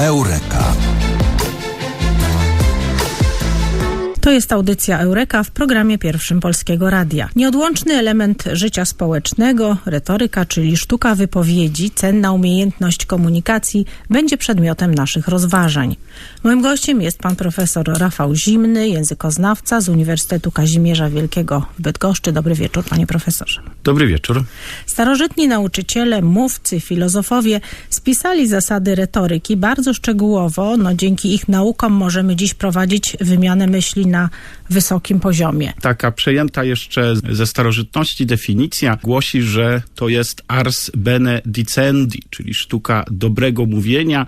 Eureka. To jest audycja Eureka w programie pierwszym Polskiego Radia. Nieodłączny element życia społecznego, retoryka, czyli sztuka wypowiedzi, cenna umiejętność komunikacji będzie przedmiotem naszych rozważań. Moim gościem jest pan profesor Rafał Zimny, językoznawca z Uniwersytetu Kazimierza Wielkiego w Bydgoszczy. Dobry wieczór, panie profesorze. Dobry wieczór. Starożytni nauczyciele, mówcy, filozofowie spisali zasady retoryki bardzo szczegółowo. No, dzięki ich naukom możemy dziś prowadzić wymianę myśli na wysokim poziomie. Taka przejęta jeszcze ze starożytności definicja głosi, że to jest ars bene dicendi, czyli sztuka dobrego mówienia.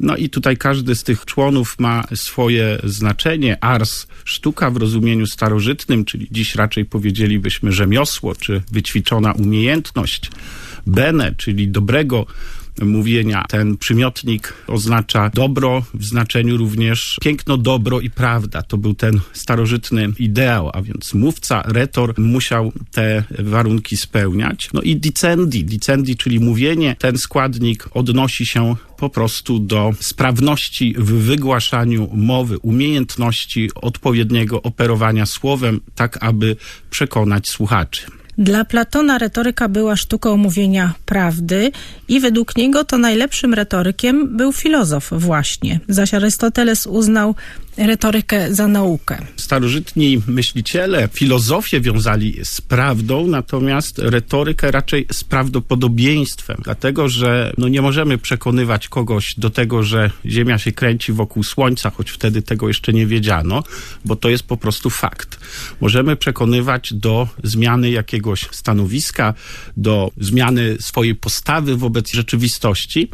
No i tutaj każdy z tych członów ma swoje znaczenie. Ars, sztuka w rozumieniu starożytnym, czyli dziś raczej powiedzielibyśmy rzemiosło, czy wyćwiczona umiejętność. Bene, czyli dobrego mówienia. Ten przymiotnik oznacza dobro w znaczeniu również piękno, dobro i prawda. To był ten starożytny ideał, a więc mówca, retor musiał te warunki spełniać. No i dicendi, dicendi, czyli mówienie, ten składnik odnosi się po prostu do sprawności w wygłaszaniu mowy, umiejętności odpowiedniego operowania słowem, tak aby przekonać słuchaczy. Dla Platona retoryka była sztuką mówienia prawdy i według niego to najlepszym retorykiem był filozof właśnie. Zaś Arystoteles uznał retorykę za naukę. Starożytni myśliciele, filozofie wiązali z prawdą, natomiast retorykę raczej z prawdopodobieństwem, dlatego że no nie możemy przekonywać kogoś do tego, że Ziemia się kręci wokół Słońca, choć wtedy tego jeszcze nie wiedziano, bo to jest po prostu fakt. Możemy przekonywać do zmiany jakiegoś stanowiska, do zmiany swojej postawy wobec rzeczywistości.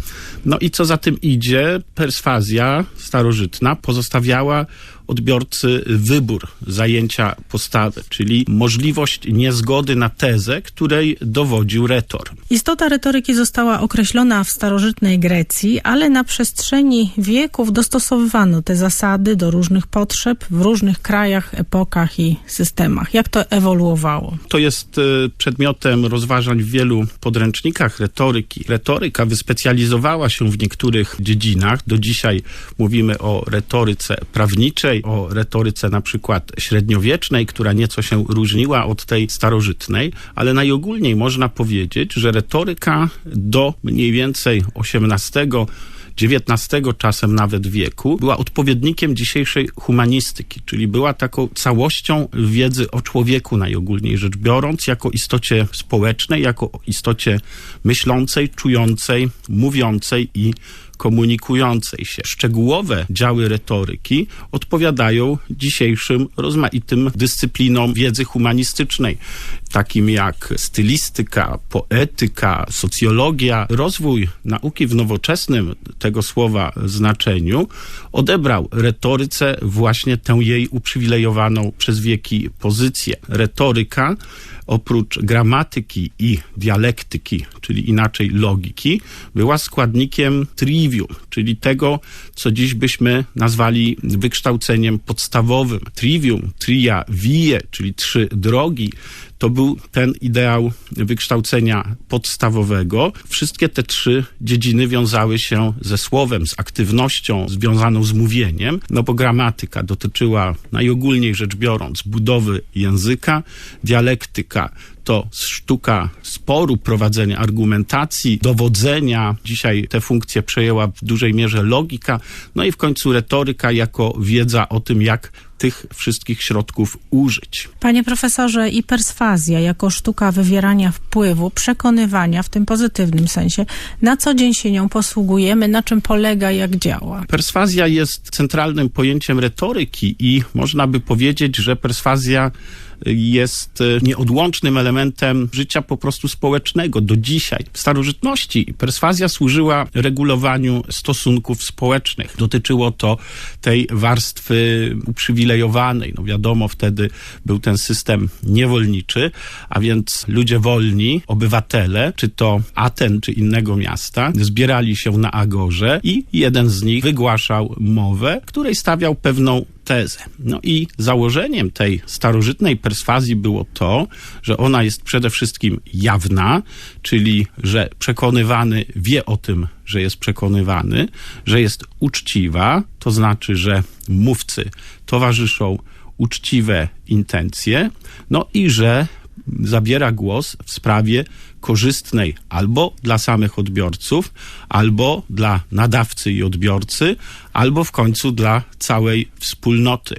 No i co za tym idzie, perswazja starożytna pozostawiała our odbiorcy wybór zajęcia postawy, czyli możliwość niezgody na tezę, której dowodził retor. Istota retoryki została określona w starożytnej Grecji, ale na przestrzeni wieków dostosowywano te zasady do różnych potrzeb w różnych krajach, epokach i systemach. Jak to ewoluowało? To jest y, przedmiotem rozważań w wielu podręcznikach retoryki. Retoryka wyspecjalizowała się w niektórych dziedzinach. Do dzisiaj mówimy o retoryce prawniczej, o retoryce na przykład średniowiecznej, która nieco się różniła od tej starożytnej, ale najogólniej można powiedzieć, że retoryka do mniej więcej XVIII XIX czasem nawet wieku, była odpowiednikiem dzisiejszej humanistyki, czyli była taką całością wiedzy o człowieku najogólniej rzecz biorąc, jako istocie społecznej, jako istocie myślącej, czującej, mówiącej i komunikującej się. Szczegółowe działy retoryki odpowiadają dzisiejszym rozmaitym dyscyplinom wiedzy humanistycznej, takim jak stylistyka, poetyka, socjologia. Rozwój nauki w nowoczesnym tego słowa znaczeniu odebrał retoryce właśnie tę jej uprzywilejowaną przez wieki pozycję. Retoryka oprócz gramatyki i dialektyki, czyli inaczej logiki, była składnikiem trivium, czyli tego, co dziś byśmy nazwali wykształceniem podstawowym. Trivium, tria, vie, czyli trzy drogi, to był ten ideał wykształcenia podstawowego. Wszystkie te trzy dziedziny wiązały się ze słowem, z aktywnością związaną z mówieniem, no bo gramatyka dotyczyła najogólniej rzecz biorąc budowy języka, dialektyka to sztuka sporu, prowadzenia argumentacji, dowodzenia. Dzisiaj te funkcje przejęła w dużej mierze logika. No i w końcu retoryka jako wiedza o tym, jak tych wszystkich środków użyć. Panie profesorze, i perswazja jako sztuka wywierania wpływu, przekonywania w tym pozytywnym sensie, na co dzień się nią posługujemy, na czym polega, jak działa? Perswazja jest centralnym pojęciem retoryki i można by powiedzieć, że perswazja jest e, nieodłącznym elementem życia po prostu społecznego do dzisiaj. W starożytności perswazja służyła regulowaniu stosunków społecznych. Dotyczyło to tej warstwy uprzywilejowanej. No wiadomo, wtedy był ten system niewolniczy, a więc ludzie wolni, obywatele, czy to Aten, czy innego miasta, zbierali się na Agorze i jeden z nich wygłaszał mowę, której stawiał pewną tezę. No i założeniem tej starożytnej perswazji było to, że ona jest przede wszystkim jawna, czyli że przekonywany wie o tym, że jest przekonywany, że jest uczciwa, to znaczy, że mówcy towarzyszą uczciwe intencje, no i że zabiera głos w sprawie korzystnej albo dla samych odbiorców, albo dla nadawcy i odbiorcy, albo w końcu dla całej wspólnoty.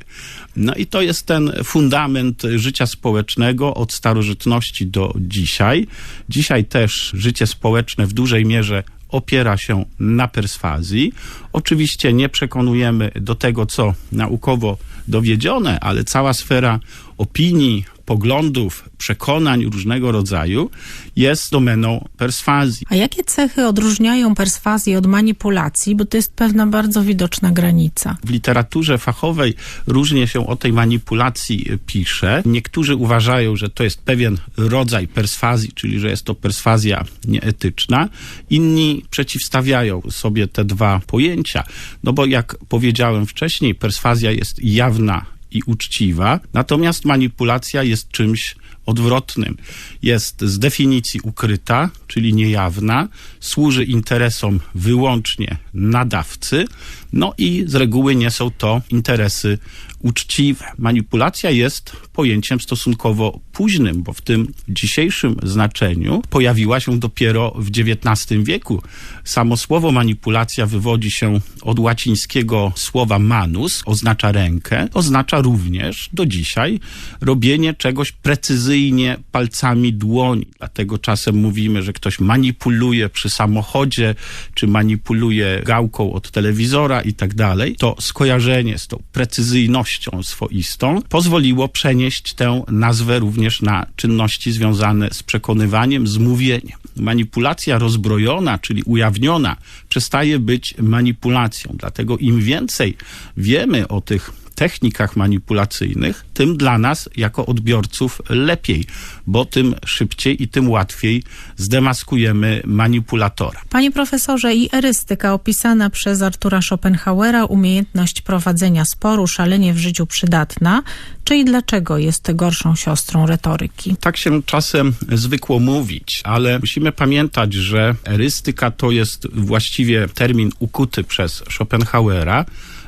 No i to jest ten fundament życia społecznego od starożytności do dzisiaj. Dzisiaj też życie społeczne w dużej mierze opiera się na perswazji. Oczywiście nie przekonujemy do tego, co naukowo dowiedzione, ale cała sfera opinii, poglądów, przekonań różnego rodzaju jest domeną perswazji. A jakie cechy odróżniają perswazję od manipulacji? Bo to jest pewna bardzo widoczna granica. W literaturze fachowej różnie się o tej manipulacji pisze. Niektórzy uważają, że to jest pewien rodzaj perswazji, czyli że jest to perswazja nieetyczna. Inni przeciwstawiają sobie te dwa pojęcia. No bo jak powiedziałem wcześniej, perswazja jest jawna i uczciwa, natomiast manipulacja jest czymś odwrotnym. Jest z definicji ukryta, czyli niejawna, służy interesom wyłącznie nadawcy, no i z reguły nie są to interesy uczciwe. Manipulacja jest pojęciem stosunkowo późnym, bo w tym dzisiejszym znaczeniu pojawiła się dopiero w XIX wieku. Samo słowo manipulacja wywodzi się od łacińskiego słowa manus, oznacza rękę, oznacza również do dzisiaj robienie czegoś precyzyjnie palcami dłoni. Dlatego czasem mówimy, że ktoś manipuluje przy samochodzie, czy manipuluje gałką od telewizora i tak dalej. To skojarzenie z tą precyzyjnością swoistą pozwoliło przenieść tę nazwę również na czynności związane z przekonywaniem, z mówieniem. Manipulacja rozbrojona, czyli ujawniona, przestaje być manipulacją. Dlatego im więcej wiemy o tych technikach manipulacyjnych, tym dla nas jako odbiorców lepiej, bo tym szybciej i tym łatwiej zdemaskujemy manipulatora. Panie profesorze, i erystyka opisana przez Artura Schopenhauera, umiejętność prowadzenia sporu, szalenie w życiu przydatna, czyli dlaczego jest gorszą siostrą retoryki? Tak się czasem zwykło mówić, ale musimy pamiętać, że erystyka to jest właściwie termin ukuty przez Schopenhauera,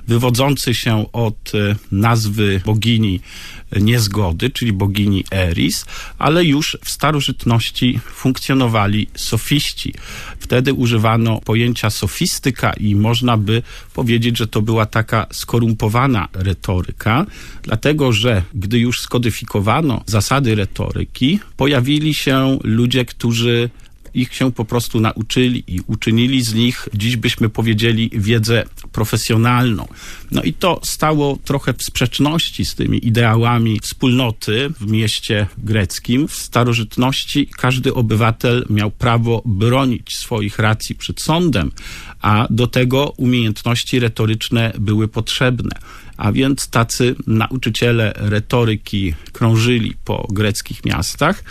wywodzący się od e, nazwy bogini niezgody, czyli bogini Eris, ale już w starożytności funkcjonowali sofiści. Wtedy używano pojęcia sofistyka i można by powiedzieć, że to była taka skorumpowana retoryka, dlatego że gdy już skodyfikowano zasady retoryki, pojawili się ludzie, którzy ich się po prostu nauczyli i uczynili z nich, dziś byśmy powiedzieli, wiedzę profesjonalną. No i to stało trochę w sprzeczności z tymi ideałami wspólnoty w mieście greckim. W starożytności każdy obywatel miał prawo bronić swoich racji przed sądem, a do tego umiejętności retoryczne były potrzebne. A więc tacy nauczyciele retoryki krążyli po greckich miastach,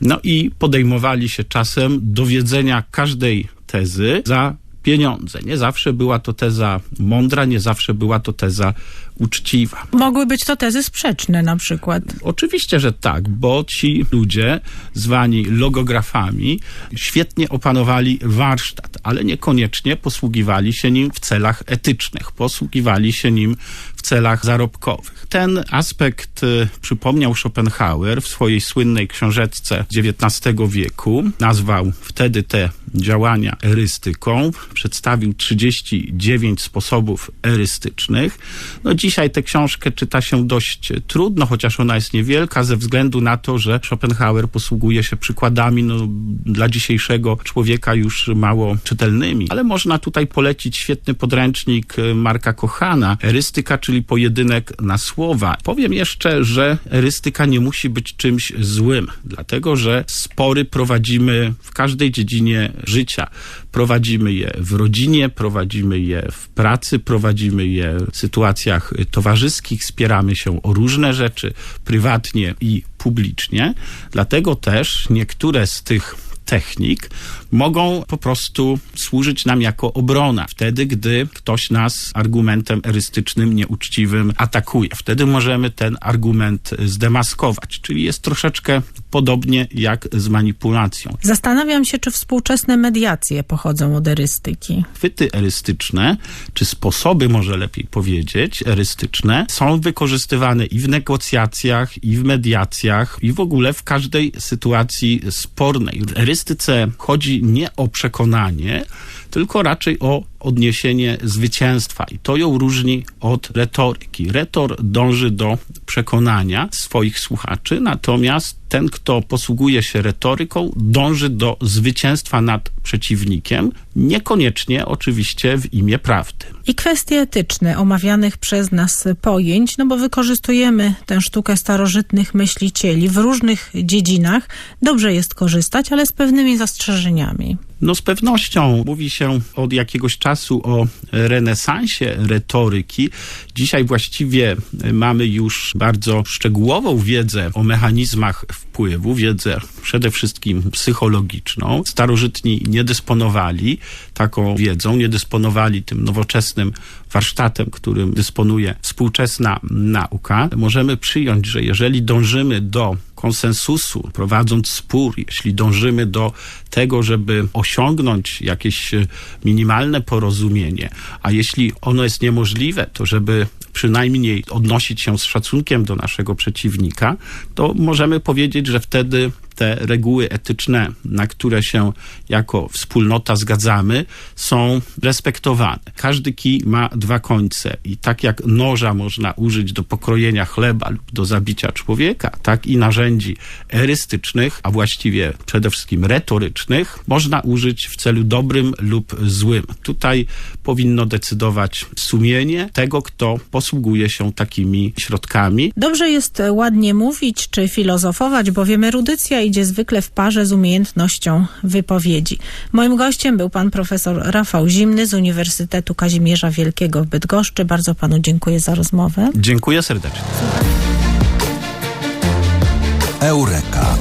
no i podejmowali się czasem dowiedzenia każdej tezy za pieniądze. Nie zawsze była to teza mądra, nie zawsze była to teza uczciwa. Mogły być to tezy sprzeczne na przykład. Oczywiście, że tak, bo ci ludzie zwani logografami świetnie opanowali warsztat, ale niekoniecznie posługiwali się nim w celach etycznych, posługiwali się nim w celach zarobkowych. Ten aspekt y, przypomniał Schopenhauer w swojej słynnej książeczce XIX wieku. Nazwał wtedy te działania erystyką. Przedstawił 39 sposobów erystycznych. No dzisiaj tę książkę czyta się dość trudno, chociaż ona jest niewielka ze względu na to, że Schopenhauer posługuje się przykładami no, dla dzisiejszego człowieka już mało czytelnymi. Ale można tutaj polecić świetny podręcznik Marka Kochana, Erystyka, czyli pojedynek na słowa. Powiem jeszcze, że erystyka nie musi być czymś złym, dlatego że spory prowadzimy w każdej dziedzinie życia. Prowadzimy je w rodzinie, prowadzimy je w pracy, prowadzimy je w sytuacjach towarzyskich, spieramy się o różne rzeczy prywatnie i publicznie. Dlatego też niektóre z tych technik mogą po prostu służyć nam jako obrona. Wtedy, gdy ktoś nas argumentem erystycznym, nieuczciwym atakuje. Wtedy możemy ten argument zdemaskować, czyli jest troszeczkę podobnie jak z manipulacją. Zastanawiam się, czy współczesne mediacje pochodzą od erystyki. Chwyty erystyczne, czy sposoby, może lepiej powiedzieć, erystyczne, są wykorzystywane i w negocjacjach, i w mediacjach, i w ogóle w każdej sytuacji spornej. Erystyce chodzi nie o przekonanie, tylko raczej o odniesienie zwycięstwa. I to ją różni od retoryki. Retor dąży do przekonania swoich słuchaczy, natomiast ten, kto posługuje się retoryką, dąży do zwycięstwa nad przeciwnikiem, niekoniecznie oczywiście w imię prawdy. I kwestie etyczne omawianych przez nas pojęć, no bo wykorzystujemy tę sztukę starożytnych myślicieli w różnych dziedzinach. Dobrze jest korzystać, ale z pewnymi zastrzeżeniami. No z pewnością mówi się od jakiegoś czasu o renesansie retoryki. Dzisiaj właściwie mamy już bardzo szczegółową wiedzę o mechanizmach wpływu, wiedzę przede wszystkim psychologiczną. Starożytni nie dysponowali taką wiedzą, nie dysponowali tym nowoczesnym warsztatem, którym dysponuje współczesna nauka. Możemy przyjąć, że jeżeli dążymy do konsensusu, prowadząc spór, jeśli dążymy do tego, żeby osiągnąć jakieś minimalne porozumienie, a jeśli ono jest niemożliwe, to żeby przynajmniej odnosić się z szacunkiem do naszego przeciwnika, to możemy powiedzieć, że wtedy te reguły etyczne, na które się jako wspólnota zgadzamy, są respektowane. Każdy kij ma dwa końce i tak jak noża można użyć do pokrojenia chleba lub do zabicia człowieka, tak i narzędzi erystycznych, a właściwie przede wszystkim retorycznych, można użyć w celu dobrym lub złym. Tutaj powinno decydować sumienie tego, kto posługuje się takimi środkami. Dobrze jest ładnie mówić czy filozofować, bowiem erudycja idzie zwykle w parze z umiejętnością wypowiedzi. Moim gościem był pan profesor Rafał Zimny z Uniwersytetu Kazimierza Wielkiego w Bydgoszczy. Bardzo panu dziękuję za rozmowę. Dziękuję serdecznie. Eureka.